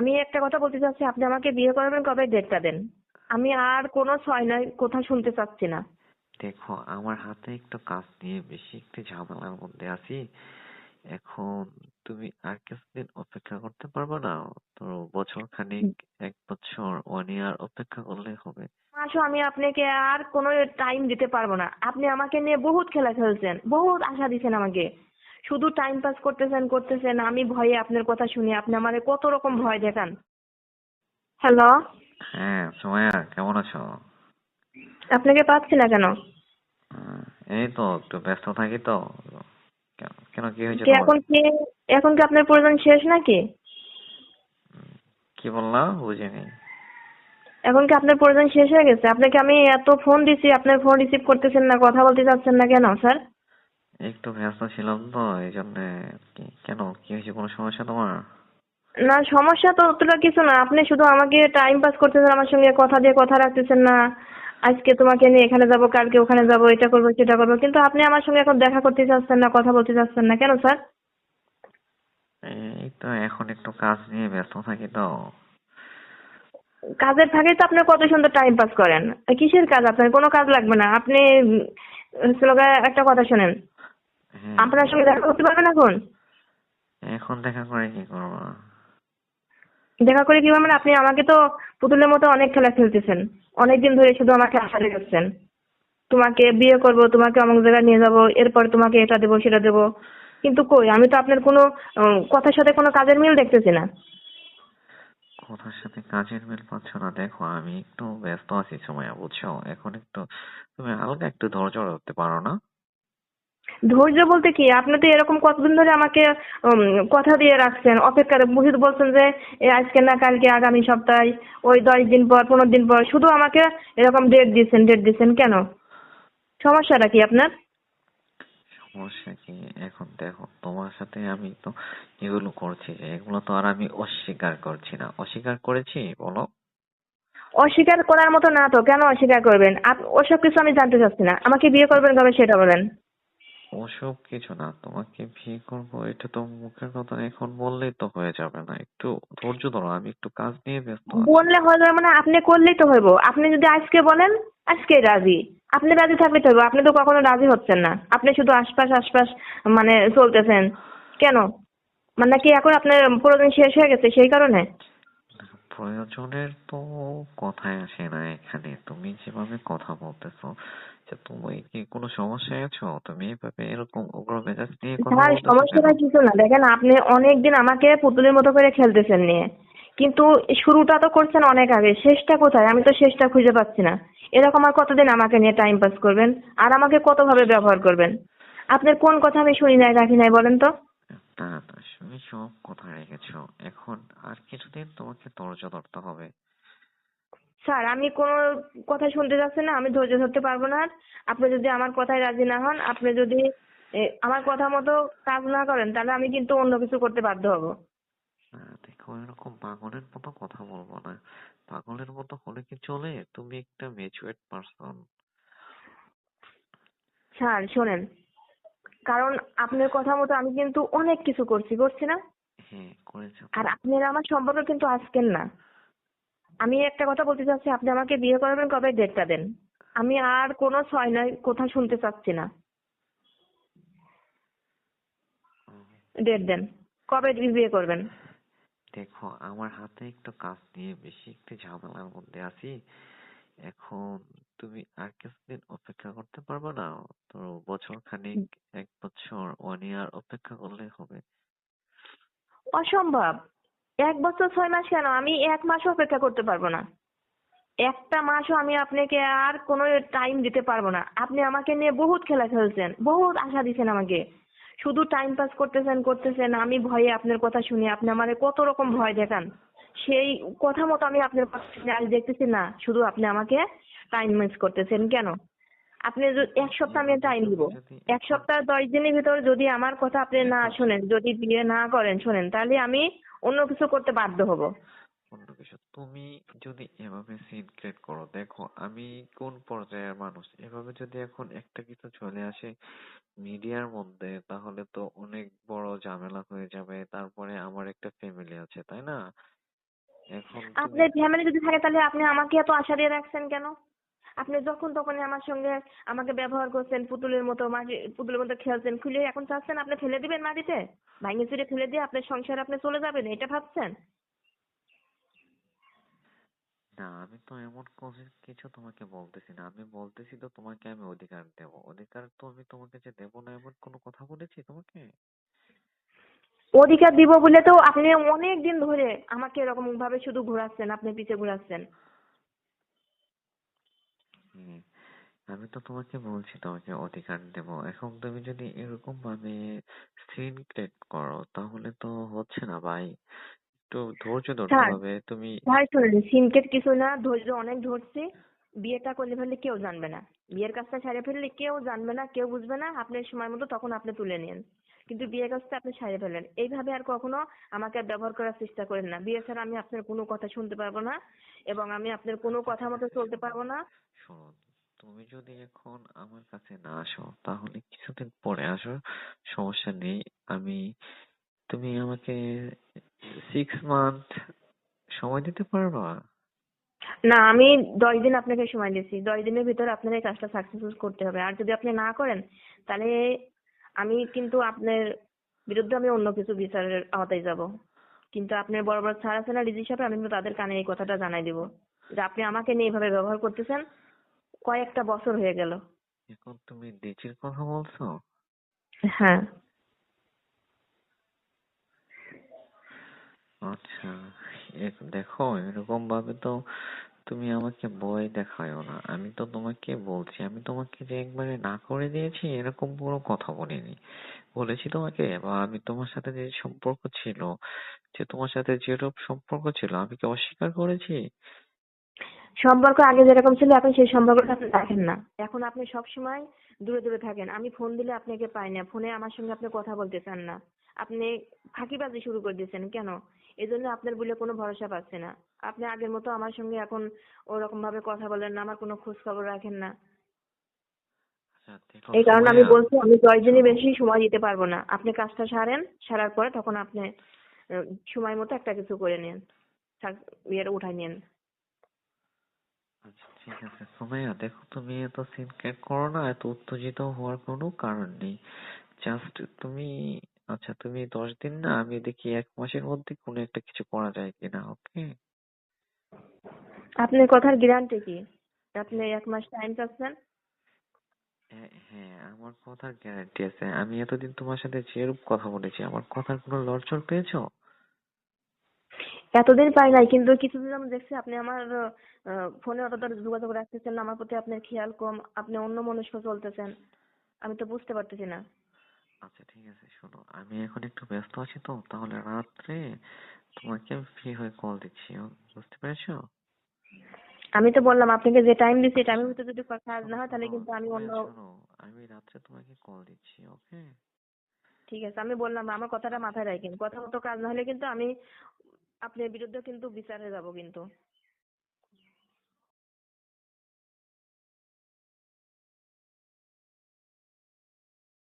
আমি একটা কথা বলতে চাচ্ছি আপনি আমাকে বিয়ে করবেন কবে? ডেটটা দেন। আমি আর কোনো ছয় নয় কথা শুনতে চাচ্ছি না। দেখো আমার হাতে একটু কাজ নিয়ে বেশি একটু ঝামেলার মধ্যে আছি। এখন তুমি আর কিছুদিন অপেক্ষা করতে পারবে না। তো বছর খানিক এক বছর ওয়ান ইয়ার অপেক্ষা করলে হবে। আসো আমি আপনাকে আর কোনো টাইম দিতে পারব না। আপনি আমাকে নিয়ে বহুত খেলা খেলছেন বহুত আশা দিছেন আমাকে। শুধু টাইম পাস করতেছেন করতেছেন আমি ভয়ে আপনার কথা শুনি। আপনি আমারে কত রকম ভয় দেখান। হ্যালো হ্যাঁ সোমায়া কেমন আছো? আপনাকে পাচ্ছি না কেন? এই তো একটু ব্যস্ত থাকি তো। কেন কেন কি হয়েছে তোমার? এখন কি এখন কি আপনার প্রয়োজন শেষ নাকি? কি বললা বুঝিনি। এখন কি আপনার প্রয়োজন শেষ হয়ে গেছে? আপনাকে আমি এত ফোন দিছি আপনার ফোন রিসিভ করতেছেন না কথা বলতে চাচ্ছেন না কেন স্যার একটু ব্যস্ত ছিলাম তো এই জন্য কেন? কি হয়েছে? কোনো সমস্যা তোমার? না সমস্যা তো অতটা কিছু না। আপনি শুধু আমাকে টাইম পাস করতেছেন আমার সঙ্গে কথা দিয়ে কথা রাখতেছেন না। আজকে তোমাকে নিয়ে এখানে যাব কালকে ওখানে যাব এটা করব সেটা করব। কিন্তু আপনি আমার সঙ্গে এখন দেখা করতে চাচ্ছেন না কথা বলতে চাচ্ছেন না। কেন স্যার? এই তো এখন একটু কাজ নিয়ে ব্যস্ত থাকি তো। কাজের ফাঁকে তো আপনি কত সুন্দর টাইম পাস করেন। কিসের কাজ আপনার? কোনো কাজ লাগবে না। আপনি একটা কথা শোনেন। আপনার সঙ্গে দেখা করতে পারবেন এখন? এখন দেখা করে কি করব? দেখা করে কি মানে আপনি আমাকে তো পুতুলের মতো অনেক খেলা খেলতেছেন। অনেকদিন ধরে শুধু আমাকে আশা রেখেছেন তোমাকে বিয়ে করব তোমাকে অমুক জায়গায় নিয়ে যাব এরপর তোমাকে এটা দেবো সেটা দেবো। কিন্তু কই আমি তো আপনার কোনো কথার সাথে কোনো কাজের মিল দেখতেছি না। কথার সাথে কাজের মিল পাচ্ছ না। দেখো আমি একটু ব্যস্ত আছি সময় বুঝছ? এখন একটু তুমি হালকা একটু ধৈর্য ধরতে পারো না? ধৈর্য বলতে কি? আপনি তো এরকম কতদিন ধরে আমাকে কথা দিয়ে রাখছেন। অপেক্ষা বুঝিত বলছেন যে আজকে না কালকে আগামী সপ্তাহে ওই দশ দিন পর পনেরো দিন পর। শুধু আমাকে এরকম ডেট দিয়েছেন ডেট দিচ্ছেন কেন? সমস্যাটা কি আপনার? সমস্যা কি? এখন দেখো তোমার সাথে আমি তো এগুলো করছি। এগুলো তো আর আমি অস্বীকার করছি না। অস্বীকার করেছি বলো। অস্বীকার করার মতো না তো। কেন অস্বীকার করবেন? ওসব কিছু আমি জানতে চাচ্ছি না। আমাকে বিয়ে করবেন কবে সেটা বলেন। ওসব কিছু না, তোমাকে বিয়ে করব, এটা তো মুখের কথা এখন বললেই তো হয়ে যাবে না, একটু ধৈর্য ধরো, আমি একটু কাজ নিয়ে ব্যস্ত আছি। বললে হয়ে যাবে মানে আপনি করলেই তো হইব, আপনি যদি আজকে বলেন, আজকে রাজি, আপনি রাজি থাকলে তো হইব, আপনি তো কখনো রাজি হচ্ছেন না, আপনি শুধু আশপাশ আশপাশ মানে চলতেছেন, কেন? মানে কি এখন আপনার প্রয়োজন শেষ হয়ে গেছে সেই কারণে? প্রয়োজনের তো কথাই আসে না এখানে। তুমি যেভাবে কথা বলতেছো যে তুমি কি কোনো সমস্যায় আছো? তুমি এভাবে এরকম উগ্র মেজাজ নিয়ে কথা ভাই বলতেছো সমস্যাটা কেন? কিছু না। দেখেন আপনি অনেকদিন আমাকে পুতুলের মতো করে খেলতেছেন নিয়ে। কিন্তু শুরুটা তো করছেন অনেক আগে। শেষটা কোথায়? আমি তো শেষটা খুঁজে পাচ্ছি না। এরকম আর কতদিন আমাকে নিয়ে টাইম পাস করবেন? আর আমাকে কতভাবে ব্যবহার করবেন? আপনার কোন কথা আমি শুনি নাই রাখি নাই বলেন তো। না না তুমি সব কথা রেখেছো? এখন আর কিছুদিন তোমাকে ধৈর্য ধরতে হবে। স্যার আমি কোনো কথা শুনতে যাচ্ছি না আমি ধৈর্য ধরতে পারব না। আর। আপনি যদি আমার কথায় রাজি না হন আপনি যদি আমার কথা মতো কাজ না করেন তাহলে আমি কিন্তু অন্য কিছু করতে বাধ্য হব। না দেখো এরকম পাগলের মতো কথা বলব না। পাগলের মতো হলে কি চলে? তুমি একটা ম্যাচুয়ার্ড পারসন স্যার শোনেন। কারণ আপনার কথা মতো আমি কিন্তু অনেক কিছু করছি করছি না। আর আপনার আমার সম্পর্ক কিন্তু আজকের না। আমি একটা কথা বলতে চাচ্ছি আপনি আমাকে বিয়ে করাবেন কবে? ডেটটা দেন। আমি আর কোনো ছয় নয় কথা শুনতে চাচ্ছি না। ডেট দেন। কবে বিয়ে করবেন? দেখো আমার হাতে একটু কাজ নিয়ে বেশি একটু ঝামেলার মধ্যে আছি। এখন তুমি আর কিছুদিন অপেক্ষা করতে পারবে না। তো বছর খানিক এক বছর ওয়ান ইয়ার অপেক্ষা করলে হবে। অসম্ভব। এক বছর ছয় মাস কেন? আমি এক মাসও অপেক্ষা করতে পারব না। একটা মাসও আমি আপনাকে আর কোনো টাইম দিতে পারব না। আপনি আমাকে নিয়ে বহুত খেলা খেলছেন বহুত আশা দিছেন আমাকে। শুধু টাইম পাস করতেছেন করতেছেন আমি ভয়ে আপনার কথা শুনি। আপনি আমারে কত রকম ভয় দেখান। সেই কথা মতো আমি আপনার শুনে দেখতেছি, না, শুধু আপনি আমাকে টাইম মিস করতেছেন। কেন? আপনি এক সপ্তাহ আমি টাইম দিব। এক সপ্তাহ, দশ দিনের ভিতর যদি আমার কথা আপনি না শোনেন, যদি বিয়ে না করেন, শোনেন, তাহলে আমি অন্য কিছু করতে বাধ্য হব। অন্য কিছু তুমি যদি এভাবে সিন ক্রিয়েট করো, দেখো, আমি কোন পর্যায়ের মানুষ? এভাবে যদি এখন একটা কিছু চলে আসে মিডিয়ার মধ্যে, তাহলে তো অনেক বড় ঝামেলা হয়ে যাবে। তারপরে আমার একটা ফ্যামিলি আছে, তাই না? আপনার ফ্যামিলি যদি থাকে তাহলে আপনি আমাকে এত আশা দিয়ে রাখছেন কেন? আপনি যখন তখনই আমার সঙ্গে আমাকে ব্যবহার করছেন পুতুলের মতো মাটি পুতুলের মতো খেলছেন খুলে এখন চাচ্ছেন আপনি ফেলে দিবেন মাটিতে? ভাঙে চুরে ফেলে দিয়ে আপনার সংসারে আপনি চলে যাবেন এটা ভাবছেন? না আমি তো এমন কিছু তোমাকে বলতেছি না। আমি বলতেছি তো তোমাকে আমি অধিকার দেব। অধিকার তো আমি তোমাকে যে দেব না এমন কোনো কথা বলেছি তোমাকে? অধিকার দিব বলে তো আপনি অনেক দিন ধরে আমাকে এরকম ভাবে শুধু ঘোরাচ্ছেন আপনি পিছে ঘোরাচ্ছেন। আমি তো তোমাকে বলছি তোমাকে অধিকার দেব। এখন তুমি যদি এরকম ভাবে সিন ক্রিয়েট করো তাহলে তো হচ্ছে না ভাই। একটু ধৈর্য ধরতে স্যার, হবে তুমি ভাই শুনেন সিনকেট কিছু না ধৈর্য অনেক ধরছি। বিয়েটা করলে ফেললে কেউ জানবে না। বিয়ের কাজটা সারিয়ে ফেললে কেউ জানবে না কেউ বুঝবে না। আপনার সময় মতো তখন আপনি তুলে নিন। কিন্তু বিয়ে কাজটা আপনি সারিয়ে ফেলেন এইভাবে আর কখনো আমাকে আর ব্যবহার করার চেষ্টা করেন না। বিয়ে ছাড়া আমি আপনার কোনো কথা শুনতে পারব না এবং আমি আপনার কোনো কথা মতো চলতে পারব না। শোনো তুমি যদি এখন আমার কাছে না আসো তাহলে কিছুদিন পরে আসো সমস্যা নেই। আমি তুমি আমাকে সিক্স মান্থ সময় দিতে পারবা? না আমি দশ দিন আপনাকে সময় দিচ্ছি দশ দিনের ভিতরে আপনার এই কাজটা সাকসেসফুল করতে হবে। আর যদি আপনি না করেন তাহলে আমি কিন্তু আপনার বিরুদ্ধে আমি অন্য কিছু বিচারের আওতায় যাব। কিন্তু আপনার বড় বড় স্যার আছে না ডিজি সাহেব আমি কিন্তু তাদের কানে এই কথাটা জানাই দিব। যে আপনি আমাকে নিয়ে এইভাবে ব্যবহার করতেছেন কয়েকটা বছর হয়ে গেল। এখন তুমি ডিজির কথা বলছো? হ্যাঁ। আচ্ছা দেখো এরকম ভাবে তো তুমি আমাকে ভয় দেখায়ও না। আমি তো তোমাকে বলছি, আমি তোমাকে যে একবারে না করে দিয়েছি, এরকম কোনো কথা বলিনি। বলেছি তোমাকে, বা আমি তোমার সাথে যে সম্পর্ক ছিল, যে তোমার সাথে যেরূপ সম্পর্ক ছিল, আমি কি অস্বীকার করেছি? সম্পর্ক আগে যেরকম ছিল, এখন সেই সম্পর্কটা আপনি রাখেন না। এখন আপনি সব সময় দূরে দূরে থাকেন। আমি ফোন দিলে আপনাকে পাই না। ফোনে আমার সঙ্গে আপনি কথা বলতে চান না। আপনি ফাঁকিবাজি শুরু করে দিয়েছেন। কেন? এজন্য আপনার বলে কোনো ভরসা পাচ্ছে না। আপনি আগের মতো আমার সঙ্গে এখন ওরকম ভাবে কথা বলেন না আমার কোনো খোঁজ খবর রাখেন না। আচ্ছা এই কারণে আমি বলছি আমি দশ দিনের বেশি সময় দিতে পারব না। আপনি কাজটা সারেন সারার পরে তখন আপনি সময় মতো একটা কিছু করে নিন ইয়েটা উঠাই নিন। আচ্ছা ঠিক আছে। সুমাইয়া দেখো তুমি এত সিনক্রেট করো না এত উত্তেজিত হওয়ার কোনো কারণ নেই। জাস্ট তুমি আচ্ছা তুমি দশ দিন না আমি দেখি এক মাসের মধ্যে কোনো একটা কিছু করা যায় কিনা ওকে? আপনার কথার গ্যারান্টি কি? আপনি এক মাস টাইম চাচ্ছেন হ্যাঁ আমার কথার গ্যারান্টি আছে। আমি এতদিন তোমার সাথে যেরূপ কথা বলেছি আমার কথার কোনো লড়চড় পেয়েছ? এতদিন পাই নাই কিন্তু কিছুদিন আমি দেখছি আপনি আমার ফোনে অতটা যোগাযোগ রাখতেছেন না আমার প্রতি আপনার খেয়াল কম আপনি অন্য মনস্ক চলতেছেন। আমি তো বুঝতে পারতেছি না। আচ্ছা ঠিক আছে শোনো আমি এখন একটু ব্যস্ত আছি তো তাহলে রাত্রে তোমাকে ফ্রি হয়ে কল দিচ্ছি বুঝতে পেরেছ? আমি তো বললাম আপনাকে যে টাইম দিছি টাইমের ভিতরে যদি কাজ না হয় তাহলে কিন্তু আমি অন্য আমি রাত্রে তোমাকে কল দিচ্ছি ওকে ঠিক আছে আমি বললাম আমার কথাটা মাথায় রাখেন। কথা মতো কাজ না হলে কিন্তু আমি আপনার বিরুদ্ধে কিন্তু বিচারে যাব কিন্তু।